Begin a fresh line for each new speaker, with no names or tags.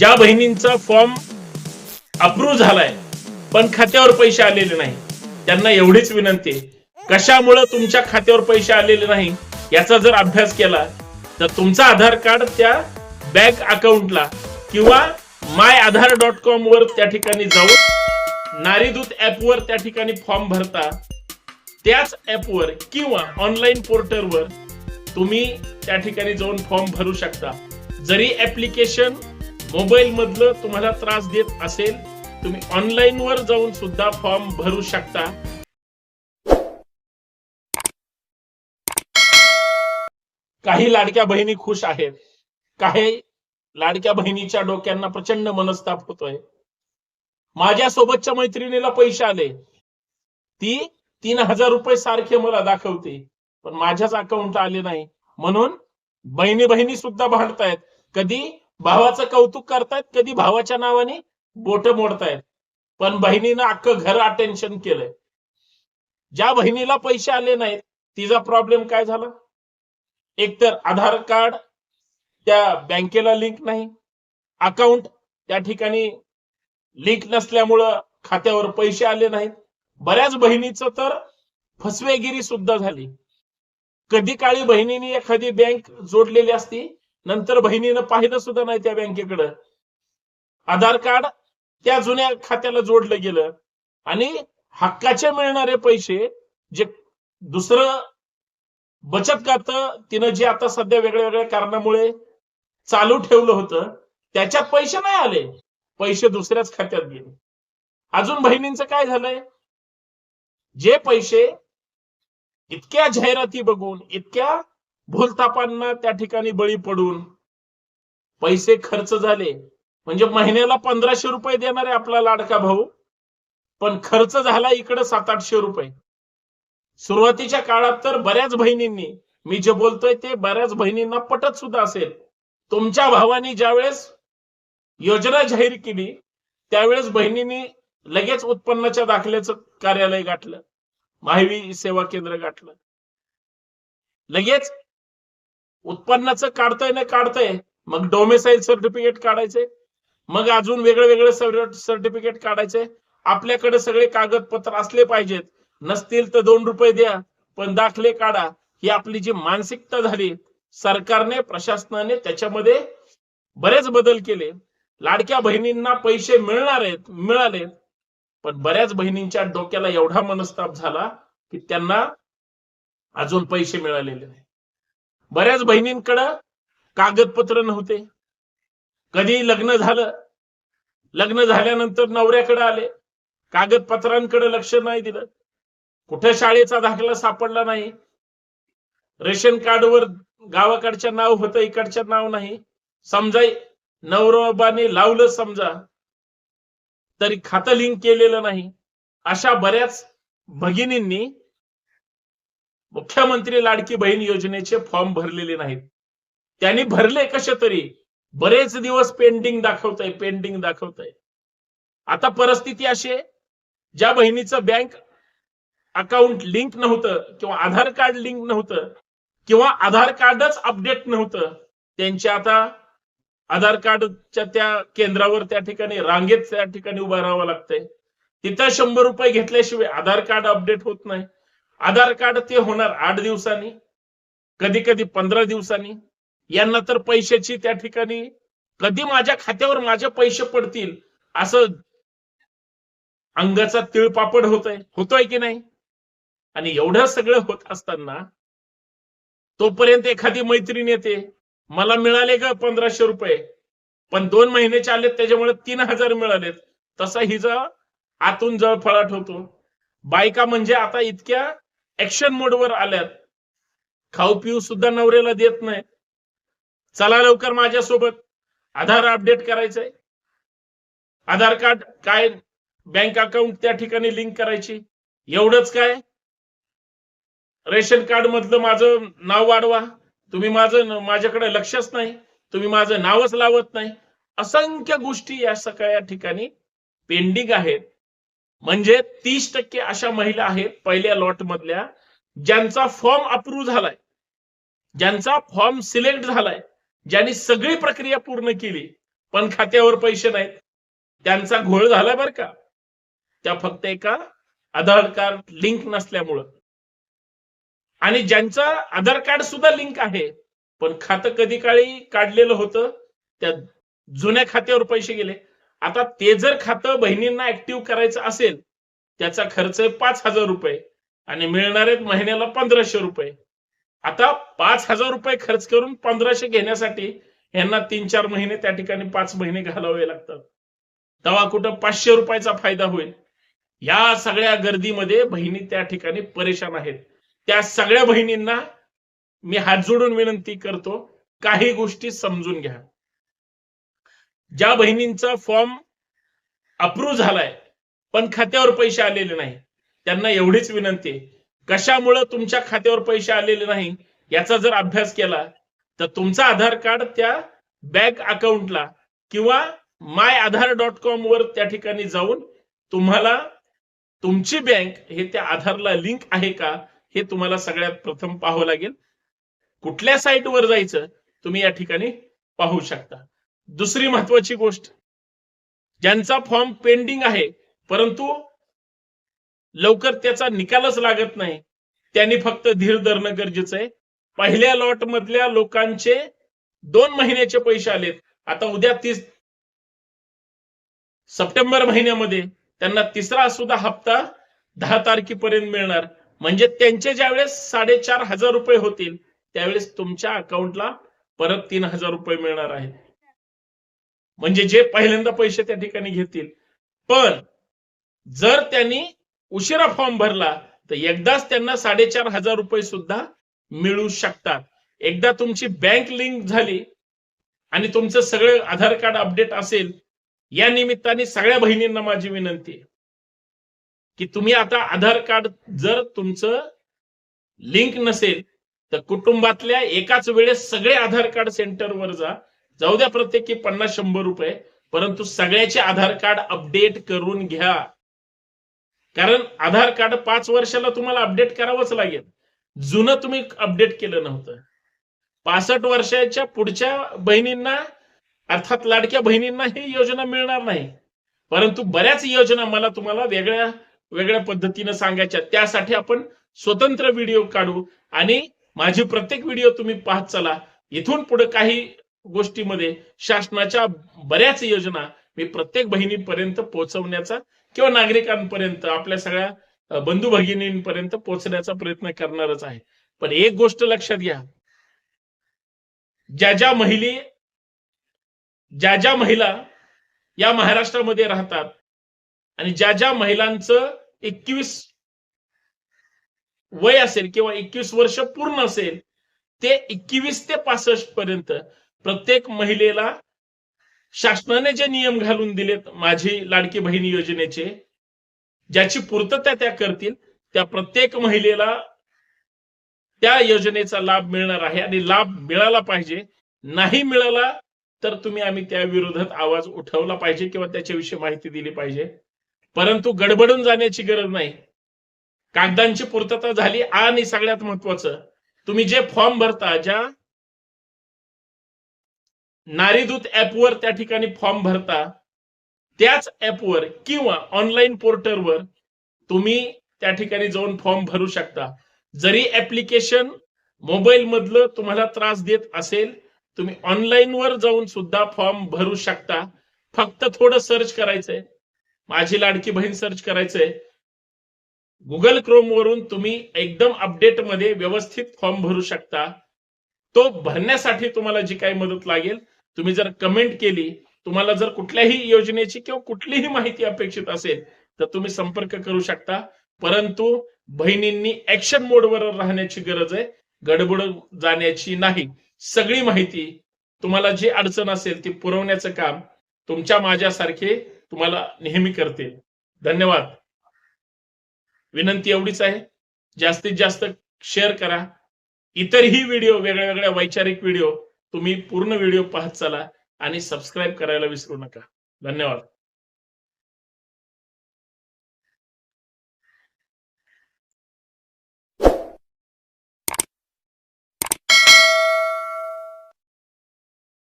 ज्या बहिणींचा form approve झालाय पण खात्यावर पैसे आलेले नाही त्यांना एवढीच विनंती आहे. तुमच्या खात्यावर पैसे आलेले नाही याचा जर अभ्यास केला तर तुमचा आधार कार्ड त्या बँक अकाउंटला किंवा माय आधार डॉट कॉम वर त्या ठिकाणी जाऊन नारीदूत ऍप वर त्या ठिकाणी फॉर्म भरता त्याच ऍपवर किंवा ऑनलाईन पोर्टलवर तुम्ही त्या ठिकाणी जाऊन फॉर्म भरू शकता. जरी ऍप्लिकेशन मोबाईल मधलं तुम्हाला त्रास देत असेल तुम्ही ऑनलाईन वर जाऊन सुद्धा फॉर्म भरू शकता. काही लाडक्या बहिणी खुश आहेत. काही लाडक्या बहिणीच्या डोक्यांना प्रचंड मनस्ताप होतोय. माझ्या सोबतच्या मैत्रिणीला पैसे आले. ती तीन हजार रुपये सारखे मला दाखवते पण माझ्याच अकाउंट आले नाही. म्हणून बहिणी बहिणी सुद्धा भांडतायत. कधी भावाचं कौतुक करतायत कधी भावाच्या नावाने बोट मोडतायत. पण बहिणीनं अख्खं घर अटेन्शन केलंय. ज्या बहिणीला पैसे आले नाहीत तिचा प्रॉब्लेम काय झाला? एकतर आधार कार्ड त्या बँकेला लिंक नाही अकाउंट त्या ठिकाणी लिंक नसल्यामुळं खात्यावर पैसे आले नाहीत. बऱ्याच बहिणीचं तर फसवेगिरी सुद्धा झाली. कधी काळी बहिणीने एखादी बँक जोडलेली असती नंतर बहिणीनं पाहिलं सुद्धा नाही त्या बँकेकडं. आधार कार्ड त्या जुन्या खात्याला जोडलं गेलं. आणि हक्काचे मिळणारे पैसे जे दुसरं बचत खातं तिनं जे आता सध्या वेगळ्या वेगळ्या कारणामुळे चालू ठेवलं होतं त्याच्यात पैसे नाही आले. पैसे दुसऱ्याच खात्यात गेले. अजून बहिणींचं काय झालंय? जे पैसे इतक्या जाहिराती बघून इतक्या भूलतापांना त्या ठिकाणी बळी पडून पैसे खर्च झाले. म्हणजे महिन्याला पंधराशे रुपये देणारे आपला लाडका भाऊ. पण खर्च झाला इकडे सात आठशे रुपये. सुरुवातीच्या काळात तर बऱ्याच बहिणींनी मी जे बोलतोय ते बऱ्याच बहिणींना पटत सुद्धा असेल. तुमच्या भावानी ज्यावेळेस योजना जाहीर केली त्यावेळेस बहिणींनी लगेच उत्पन्नाच्या दाखल्याचं कार्यालय गाठलं. महावी सेवा केंद्र गाठलं. लगेच उत्पन्नाचं काढताय ना काढताय. मग डोमेसाईल सर्टिफिकेट काढायचे. मग अजून वेगळे वेगळे सर्टिफिकेट काढायचे. आपल्याकडे सगळे कागदपत्र असले पाहिजेत. नसतील तर दोन रुपये द्या पण दाखले काढा. ही आपली जी मानसिकता झाली सरकारने प्रशासनाने त्याच्यामध्ये बरेच बदल केले. लाडक्या बहिणींना पैसे मिळणार आहेत मिळाले. पण बऱ्याच बहिणींच्या डोक्याला एवढा मनस्ताप झाला की त्यांना अजून पैसे मिळालेले नाही. बऱ्याच बहिणींकडं कागदपत्र नव्हते. कधी लग्न झालं लग्न झाल्यानंतर नवऱ्याकडे आले कागदपत्रांकडे लक्ष नाही दिलं. कुठे शाळेचा दाखला सापडला नाही. रेशन कार्डवर गावाकडच्या नाव होतं इकडच्या नाव नाही. समजा नवरोबाने लावलं समजा तरी खातं लिंक केलेलं नाही. अशा बऱ्याच भगिनींनी मुख्यमंत्री लाडकी बहीण योजनेचे फॉर्म भरलेले नाहीत. त्यांनी भरले कसे तरी? बरेच दिवस पेंडिंग दाखवत आहे पेंडिंग दाखवत आहे आता परिस्थिती अशी आहे ज्या बहिणीचं बँक अकाउंट लिंक नव्हतं किंवा आधार कार्ड लिंक नव्हतं किंवा आधार कार्डच अपडेट नव्हतं त्यांच्या आता आधार कार्डच्या त्या केंद्रावर त्या ठिकाणी रांगेत त्या ठिकाणी उभं राहावं लागतंय. तिथं शंभर रुपये घेतल्याशिवाय आधार कार्ड अपडेट होत नाही. आधार कार्ड ते होणार आठ दिवसांनी कधी कधी पंधरा दिवसांनी. यांना तर पैशाची त्या ठिकाणी कधी माझ्या खात्यावर माझे पैसे पडतील असं अंगाचा तिळपापड होतोय होतोय की नाही? आणि एवढं सगळं होत असताना तोपर्यंत एखादी मैत्रीण येते मला मिळाले का पंधराशे रुपये? पण दोन महिन्याचे आलेत त्याच्यामुळे तीन हजार मिळालेत. तसा हिचा आतून जळफळाट होतो. बायका म्हणजे आता इतक्या ऍक्शन मोडवर आल्यात. खाऊ पिऊ सुद्धा नवऱ्याला देत नाही. चला लवकर माझ्यासोबत. आधार अपडेट करायचंय. आधार कार्ड काय बँक अकाउंट त्या ठिकाणी लिंक करायची. एवढंच काय? रेशन कार्ड मधलं माझं नाव वाढवा. तुम्ही माझं माझ्याकडे लक्षच नाही. तुम्ही माझं नावच लावत नाही. असंख्य गोष्टी या सगळ्या ठिकाणी पेंडिंग आहेत. म्हणजे तीस टक्के अशा महिला आहेत पहिल्या लॉट मधल्या ज्यांचा फॉर्म अप्रूव्ह झालाय. ज्यांचा फॉर्म सिलेक्ट झालाय. ज्यांनी सगळी प्रक्रिया पूर्ण केली पण खात्यावर पैसे नाहीत. त्यांचा घोळ झाला बरं का. त्या फक्त एका आधार कार्ड लिंक नसल्यामुळं. आणि ज्यांचा आधार कार्ड सुद्धा लिंक आहे पण खातं कधी काळी काढलेलं होतं त्या जुन्या खात्यावर पैसे गेले. आता ते जर खातं बहिणींना ऍक्टिव्ह करायचं असेल त्याचा खर्च आहे पाच हजार रुपये आणि मिळणार आहेत महिन्याला पंधराशे रुपये. आता पाच हजार रुपये खर्च करून पंधराशे घेण्यासाठी यांना तीन चार महिने त्या ठिकाणी पाच महिने घालावे लागतात. तेव्हा कुठं पाचशे रुपयाचा फायदा होईल. या सगळ्या गर्दीमध्ये बहिणी त्या ठिकाणी परेशान आहेत. त्या सगळ्या बहिणींना मी हात जोडून विनंती करतो काही गोष्टी समजून घ्या. ज्या बहिणींचा फॉर्म अप्रूव्ह झालाय पण खात्यावर पैसे आलेले नाही त्यांना एवढीच विनंती आहे. कशामुळं तुमच्या खात्यावर पैसे आलेले नाही याचा जर अभ्यास केला तर तुमचा आधार कार्ड त्या बँक अकाउंटला किंवा माय आधार डॉट कॉम वर त्या ठिकाणी जाऊन तुम्हाला तुमची बँक हे त्या आधारला लिंक आहे का हे तुम्हाला सगळ्यात प्रथम पाहावं लागेल. कुठल्या साईटवर जायचं तुम्ही या ठिकाणी पाहू शकता. दुसरी महत्वाची गोष्ट ज्यांचा फॉर्म पेंडिंग आहे परंतु लवकर त्याचा निकालच लागत नाही त्यांनी फक्त धीर धरणं गरजेचं आहे. पहिल्या लॉट मधल्या लोकांचे दोन महिन्याचे पैसे आलेत. आता उद्या तीस सप्टेंबर महिन्यामध्ये त्यांना तिसरा सुद्धा हप्ता दहा तारखेपर्यंत मिळणार. म्हणजे त्यांचे ज्यावेळेस साडेचार हजार रुपये होतील त्यावेळेस तुमच्या अकाउंटला परत तीन हजार रुपये मिळणार आहेत. म्हणजे जे पहिल्यांदा पैसे त्या ठिकाणी घेतील. पण जर त्यांनी उशिरा फॉर्म भरला तर एकदाच त्यांना साडेचार हजार रुपये सुद्धा मिळू शकतात. एकदा तुमची बँक लिंक झाली आणि तुमचं सगळं आधार कार्ड अपडेट असेल या निमित्ताने सगळ्या बहिणींना माझी विनंती आहे की तुम्ही आता आधार कार्ड जर तुमचं लिंक नसेल तर कुटुंबातल्या एकाच वेळेस सगळे आधार कार्ड सेंटरवर जा. जाऊ द्या प्रत्येकी पन्नास शंभर रुपये परंतु सगळ्याचे आधार कार्ड अपडेट करून घ्या. कारण आधार कार्ड पाच वर्षाला तुम्हाला अपडेट करावंच लागेल. जुनं तुम्ही अपडेट केलं नव्हतं. पासष्ट वर्षाच्या पुढच्या बहिणींना अर्थात लाडक्या बहिणींना ही योजना मिळणार नाही. परंतु बऱ्याच योजना मला तुम्हाला वेगळ्या वेगळ्या पद्धतीनं सांगायच्या. त्यासाठी आपण स्वतंत्र व्हिडिओ काढू आणि माझी प्रत्येक व्हिडिओ तुम्ही पाहत चला. इथून पुढे काही गोष्टीमध्ये शासनाच्या बऱ्याच योजना मी प्रत्येक बहिणीपर्यंत पोहोचवण्याचा किंवा नागरिकांपर्यंत आपल्या सगळ्या बंधू भगिनींपर्यंत पोहोचण्याचा प्रयत्न करणारच आहे. पण एक गोष्ट लक्षात घ्या. ज्या ज्या महिली ज्या ज्या महिला या महाराष्ट्रामध्ये राहतात आणि ज्या ज्या महिलांचं एकवीस वय असेल किंवा एकवीस वर्ष पूर्ण असेल ते एकवीस ते पासष्ट पर्यंत प्रत्येक महिलेला शासनाने जे नियम घालून दिलेत माझी लाडकी बहिणी योजनेचे ज्याची पूर्तता त्या करतील त्या प्रत्येक महिलेला त्या योजनेचा लाभ मिळणार आहे आणि लाभ मिळाला पाहिजे. नाही मिळाला तर तुम्ही आम्ही त्या विरोधात आवाज उठवला पाहिजे किंवा त्याच्याविषयी माहिती दिली पाहिजे. परंतु गडबडून जाण्याची गरज नाही. कागदांची पूर्तता झाली आणि सगळ्यात महत्वाचं तुम्ही जे फॉर्म भरता ज्या नारीदूत ऍपवर त्या ठिकाणी फॉर्म भरता त्याच ऍपवर किंवा ऑनलाईन पोर्टलवर तुम्ही त्या ठिकाणी जाऊन फॉर्म भरू शकता. जरी ऍप्लिकेशन मोबाईल मधलं तुम्हाला त्रास देत असेल तुम्ही ऑनलाईन वर जाऊन सुद्धा फॉर्म भरू शकता. फक्त थोडं सर्च करायचंय. माझी लाडकी बहीण सर्च करायचंय. गुगल क्रोम वरून तुम्ही एकदम अपडेटमध्ये व्यवस्थित फॉर्म भरू शकता. तो भरण्यासाठी तुम्हाला जी काही मदत लागेल तुम्ही जर कमेंट केली तुम्हाला जर कुठल्याही योजनेची किंवा कुठलीही माहिती अपेक्षित असेल तर तुम्ही संपर्क करू शकता. परंतु बहिणींनी ऍक्शन मोडवर राहण्याची गरज आहे. गडबड जाण्याची नाही. सगळी माहिती तुम्हाला जी अडचण असेल ती पुरवण्याचं काम तुमच्या माझ्यासारखे तुम्हाला नेहमी करतील धन्यवाद. विनंती एवढीच आहे. जास्तीत जास्त शेअर करा. इतरही व्हिडिओ वेगळ्या वेगळ्या वैचारिक व्हिडिओ तुम्ही पूर्ण व्हिडिओ पाहत चला आणि सबस्क्राईब करायला विसरू नका. धन्यवाद.